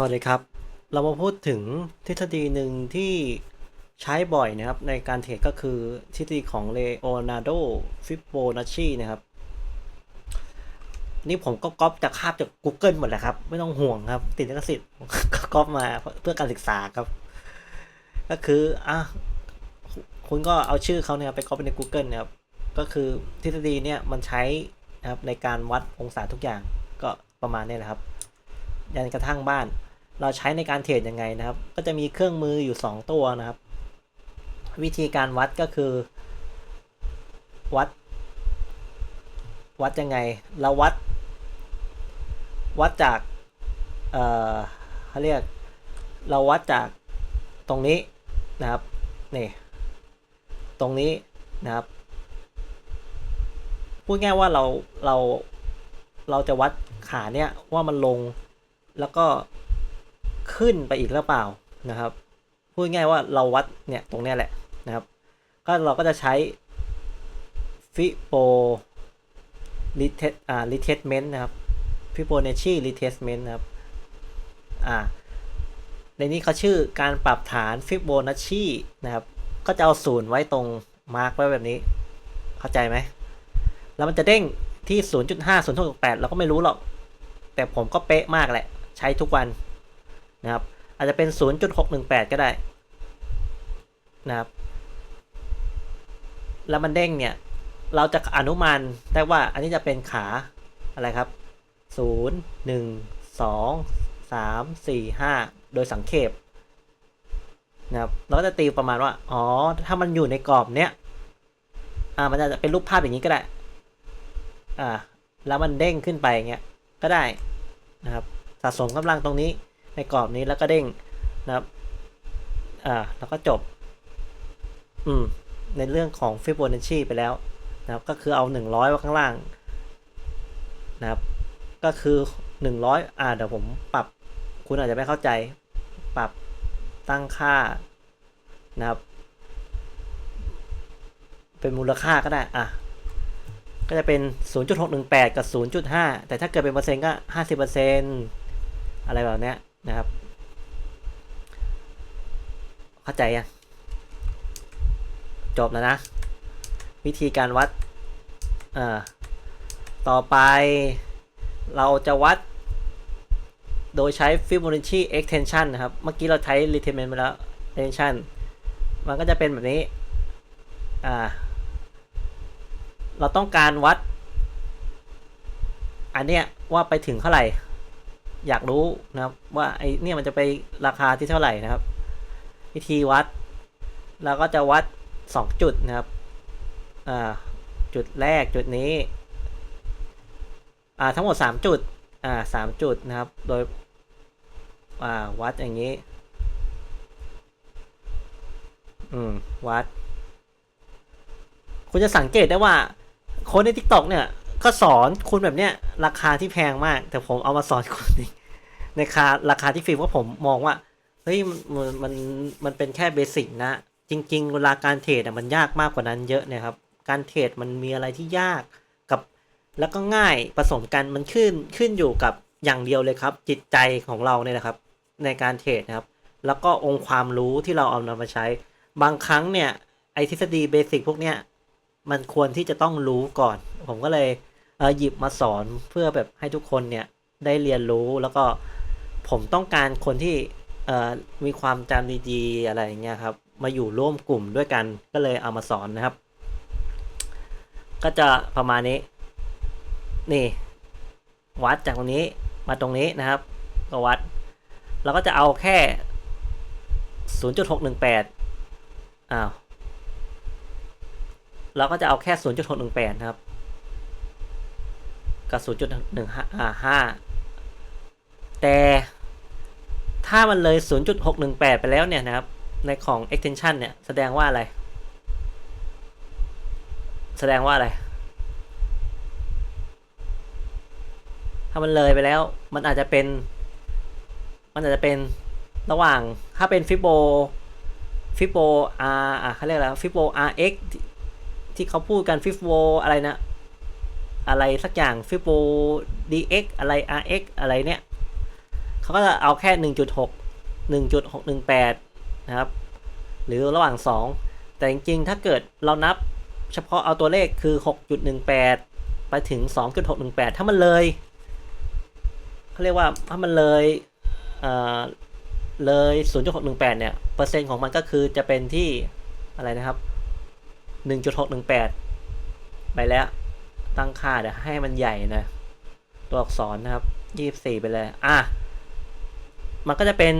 สวัสดีครับ เรามาพูดถึงทฤษฎีหนึ่งที่ใช้บ่อยนะครับ ในการเทรดก็คือทฤษฎีของ Leonardo Fibonacci นะครับ นี่ผมก็ก๊อปจากคาบจาก Google หมดแหละครับ ไม่ต้องห่วงครับ ติดลิขสิทธิ์ก็ก๊อปมาเพื่อการศึกษาครับ ก็คืออะคุณก็เอาชื่อเขาเนี่ยไปก๊อปไปใน Google นะครับ ก็คือทฤษฎีเนี่ยมันใช้นะครับในการวัดองศาทุกอย่างก็ประมาณนี้แหละครับยันกระทั่งบ้าน เราใช้ในการเทรดยังไงนะครับ ก็จะมีเครื่องมืออยู่ 2 ตัวนะครับ วิธีการวัดก็คือ วัด วัดยังไง เราวัด วัดจาก เอ่อเขาเรียก เราวัดจากตรงนี้นะครับ นี่ ตรงนี้นะครับ พูดง่ายว่าเรา เรา เราจะวัดขาเนี่ยว่ามันลง แล้วก็ ขึ้นไปอีกหรือเปล่านะครับ พูดง่ายว่าเราวัดเนี่ยตรงเนี้ยแหละนะครับ ก็เราก็จะใช้ฟิโปลิเทอ่าลิเทสเมนต์นะครับฟิโบนัชชีลิเทสเมนต์นะครับอ่าในนี้เขาชื่อการปรับฐานฟิโบนัชชีนะครับ ก็จะเอาศูนย์ไว้ตรงมาร์กไว้แบบนี้ เข้าใจไหม แล้วมันจะเด้งที่ 0.5 0.68เราก็ไม่รู้หรอก แต่ผมก็เป๊ะมากแหละ ใช้ทุกวัน นะครับ อาจจะเป็น 0.618 ก็ได้นะครับ แล้วมันเด้งเนี่ย เราจะอนุมานได้ว่าอันนี้จะเป็นขาอะไรครับ 0 1 2 3 4 5 โดยสังเขปนะครับ เราก็จะตีประมาณว่า อ๋อ ถ้ามันอยู่ในกรอบเนี้ย อ่า มันจะเป็นรูปภาพอย่างนี้ก็ได้ อ่า แล้วมันเด้งขึ้นไปเงี้ย ก็ได้นะครับ สะสมกำลังตรงนี้ ในกรอบนี้แล้วก็เด้งนะครับ อ่า แล้วก็จบ อืม ในเรื่องของฟิโบนัชชีไปแล้วนะครับ ก็คือเอาหนึ่งร้อยไว้ข้างล่างนะครับ ก็คือหนึ่งร้อยอ่า เดี๋ยวผมปรับ คุณอาจจะไม่เข้าใจ ปรับตั้งค่านะครับ เป็นมูลค่าก็ได้ อะ ก็จะเป็น 0.618 กับ 0.5 แต่ถ้าเกิดเป็นเปอร์เซ็นต์ก็ 50%อะไรแบบเนี้ย นะครับ เข้าใจยังจบแล้วนะ วิธีการวัดอ่าต่อไปเราจะวัด โดยใช้ Fibonacci extension นะครับ เมื่อกี้เราใช้ retracement ไปแล้ว extension มันก็จะเป็นแบบนี้ อ่า เราต้องการวัด อันเนี้ยว่าไปถึงเท่าไหร่ อยากรู้นะครับ ว่าไอเนี่ยมันจะไปราคาที่เท่าไหร่นะครับ วิธีวัดเราก็จะวัด 2 จุดนะครับอ่าจุดแรกจุดนี้อ่าทั้งหมด 3 จุดอ่าสามจุดนะครับ โดยอ่าวัดอย่างนี้ อืม วัด คุณจะสังเกตได้ว่าคนใน TikTok เนี่ย ก็สอนคุณแบบเนี้ยราคาที่แพงมาก แต่ผมเอามาสอนคุณในในคาราคาที่ฟรีเพราะผมมองว่าเฮ้ยมันมันมันเป็นแค่เบสิกนะ จริงๆเวลาการเทรดอะมันยากมากกว่านั้นเยอะนะครับ การเทรดมันมีอะไรที่ยากกับแล้วก็ง่ายผสมกันมันขึ้นขึ้นอยู่กับอย่างเดียวเลยครับ จิตใจของเราเนี่ยนะครับ ในการเทรดนะครับ แล้วก็องค์ความรู้ที่เราเอานำมาใช้ บางครั้งเนี่ยไอทฤษฎีเบสิกพวกเนี้ยมันควรที่จะต้องรู้ก่อน ผมก็เลย หยิบมาสอนเพื่อแบบให้ทุกคนเนี่ยได้เรียนรู้แล้วก็ผมต้องการคนที่เอ่อมีความจำดีๆอะไรอย่างเงี้ยครับ มาอยู่ร่วมกลุ่มด้วยกันก็เลยเอามาสอนนะครับ ก็จะประมาณนี้ นี่ วัดจากตรงนี้มาตรงนี้นะครับก็วัด เราก็จะเอาแค่ 0.618อ้าวเราก็จะเอาแค่ 0.618 นะครับ กับ 0.15 แต่ถ้ามันเลย 0.618 ไปแล้วเนี่ยนะครับ ในของ extension เนี่ย แสดงว่าอะไร แสดงว่าอะไร ถ้ามันเลยไปแล้ว มันอาจจะเป็น มันอาจจะเป็นระหว่าง ถ้าเป็นฟิโบฟิโบ R อะเขาเรียกอะไรฟิโบ RX ที่เขาพูดกันฟิโบอะไรนะ อะไรสักอย่างฟิโบ DX อะไร RX อะไรเนี่ยเขาก็จะเอาแค่หนึ่งจุดหกหนึ่งจุดหกหนึ่งแปดนะครับ หรือระหว่างสองแต่จริงๆ ถ้าเกิดเรานับเฉพาะเอาตัวเลขคือหกจุดหนึ่งแปดไปถึงสองจุดหกหนึ่งแปดถ้ามันเลยเขาเรียกว่าถ้ามันเลยเออเลย 0.618 เนี่ย เปอร์เซ็นต์ของมันก็คือจะเป็นที่อะไรนะครับ 1.618 ไปแล้ว ตั้งค่าเดี๋ยวให้มันใหญ่นะ ตัวอักษรนะครับ24ไปเลย อะ มันก็จะเป็น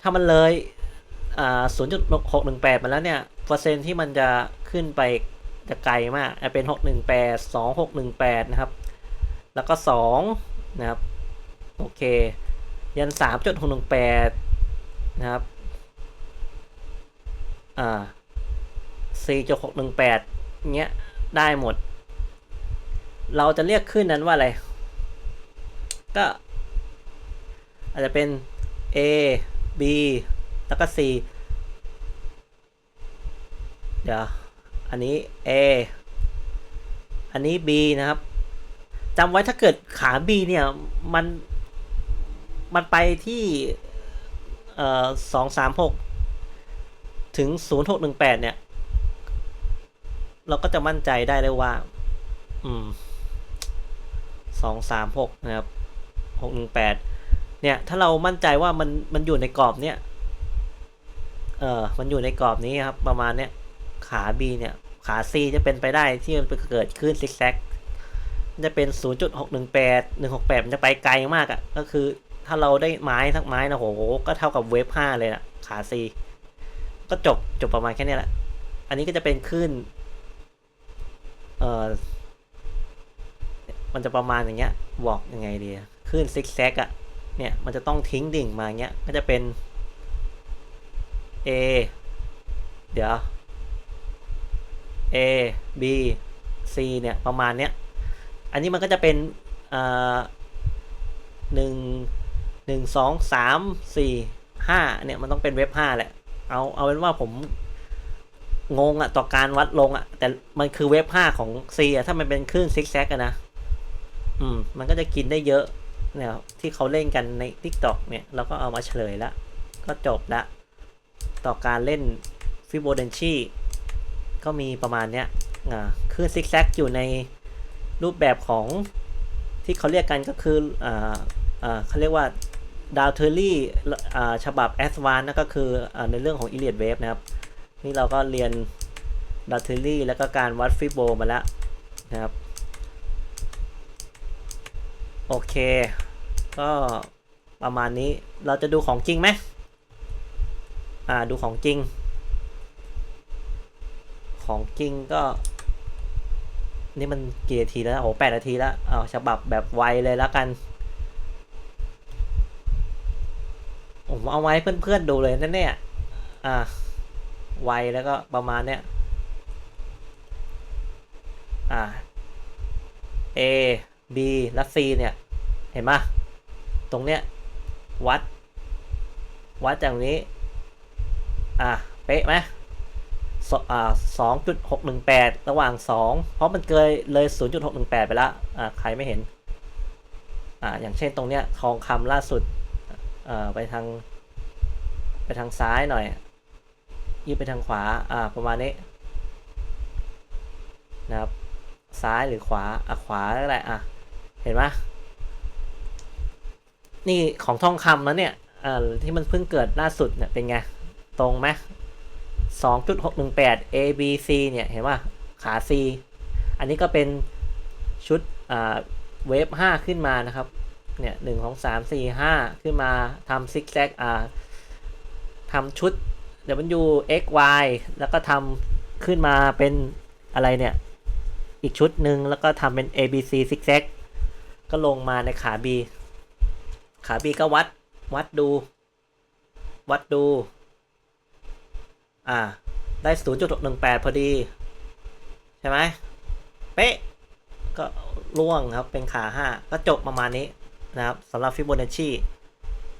ถ้ามันเลยอ่า0.618มาแล้วเนี่ย เปอร์เซ็นที่มันจะขึ้นไปจะไกลมากจะเป็น618 2618นะครับ แล้วก็2นะครับ โอเค ยัน3.618นะครับ อ่า4.618เงี้ยได้หมด เราจะเรียกขึ้นนั้นว่าอะไร ก็ อาจจะเป็น A B แล้วก็ C เดี๋ยว อันนี้ A อันนี้ B นะครับจำไว้ถ้าเกิดขา B เนี่ย มัน มันไปที่เอ่อสองสามหกถึงศูนย์หกหนึ่งแปดเนี่ย เราก็จะมั่นใจได้เลยว่า อืม สองสามหกนะครับหกหนึ่งแปดเนี่ย ถ้าเรามั่นใจว่ามันมันอยู่ในกรอบเนี่ยเออมันอยู่ในกรอบนี้ครับ ประมาณเนี้ยขา B เนี่ย ขา C จะเป็นไปได้ที่มันไปเกิดขึ้นซิกแซกมันจะเป็น 0.618 168 มันจะไปไกลมากอะ่ะ ก็คือถ้าเราได้ไม้ทั้งไม้นะโห ก็เท่ากับเวฟ 5 เลยนะขา C ก็จบจบประมาณแค่นี้แหละ อันนี้ก็จะเป็นขึ้น เออ มันจะประมาณอย่างเงี้ยบอกยังไงดีขึ้นซิกแซกอะ่ะเนี่ยมันจะต้องทิ้งดิ่งมาเงี้ยก็จะเป็น A เดี๋ยว A B C เนี่ยประมาณเนี้ยอันนี้มันก็จะเป็นหนึ่งหนึ่งสองสามสี่ห้าเนี่ยมันต้องเป็นเว็บห้าแหละเอาเอาเป็นว่าผมงงอะต่อการวัดลงอะแต่มันคือเว็บห้าของ C อะถ้ามันเป็นคลื่นซิกแซกอะนะ อืมมันก็จะกินได้เยอะเนี่ยที่เขาเล่นกันใน TikTok เนี่ยเราก็เอามาเฉลยแล้วก็จบละ ต่อการเล่นฟิโบนัชชีก็มีประมาณเนี้ยอ่าคือซิกแซกอยู่ในรูปแบบของที่เขาเรียกกันก็คืออ่าอ่าเขาเรียกว่าดาวเทอรี่อ่าฉบับแอสวานนั่นก็คืออาในเรื่องของอิเลียดเวฟนะครับ นี่เราก็เรียนดาวเทอรี่แล้วก็การวัดฟิโบมาแล้วนะครับ โอเค ก็ประมาณนี้เราจะดูของจริงไหมอ่าดูของจริง ของจริงก็ นี่มันกี่นาทีแล้วโอ้แปดนาทีแล้วเอาฉบับแบบไวเลยแล้วกันผมเอาไว้เพื่อนๆดูเลยนั่นเนี่ยอ่าไวแล้วก็ประมาณเนี้ยอ่า A B และ C เนี่ย เห็นไหมตรงเนี้ยวัด วัดจากนี้ อะ เป๊ะไหมสอ่าสองจุดหกหนึ่งแปดระหว่างสองเพราะมันเกยเลยศูนย์จุดหกหนึ่งแปดไปแล้วอ่าใครไม่เห็น อ่าอย่างเช่นตรงเนี้ยทองคำล่าสุดอ่าไปทาง ไปทางซ้ายหน่อยยี่ไปทางขวา อ่า ประมาณนี้ นะครับ ซ้ายหรือขวา อะ ขวาก็ได้ อะ เห็นไหมนี่ของทองคำแล้วเนี่ยอ่าที่มันเพิ่งเกิดล่าสุดเนี่ยเป็นไง ตรงไหมสองจุดหกหนึ่งแปด A B C เนี่ยเห็นป่ะขา C อันนี้ก็เป็นชุดอ่าเวฟห้าขึ้นมานะครับ เนี่ยหนึ่งของสามสี่ห้าขึ้นมาทำซิกแซกอ่าทำชุด W X Y แล้วก็ทำขึ้นมาเป็นอะไรเนี่ย อีกชุดหนึ่งแล้วก็ทำเป็น A B C ซิกแซก ก็ลงมาในขา B ขา B ก็วัด วัดดู วัดดู อ่า ได้ 0.618 พอดี ใช่ไหม เป๊ะ ก็ล่วงครับ เป็นขา 5 ก็จบประมาณนี้นะครับสำหรับฟิโบนัชชี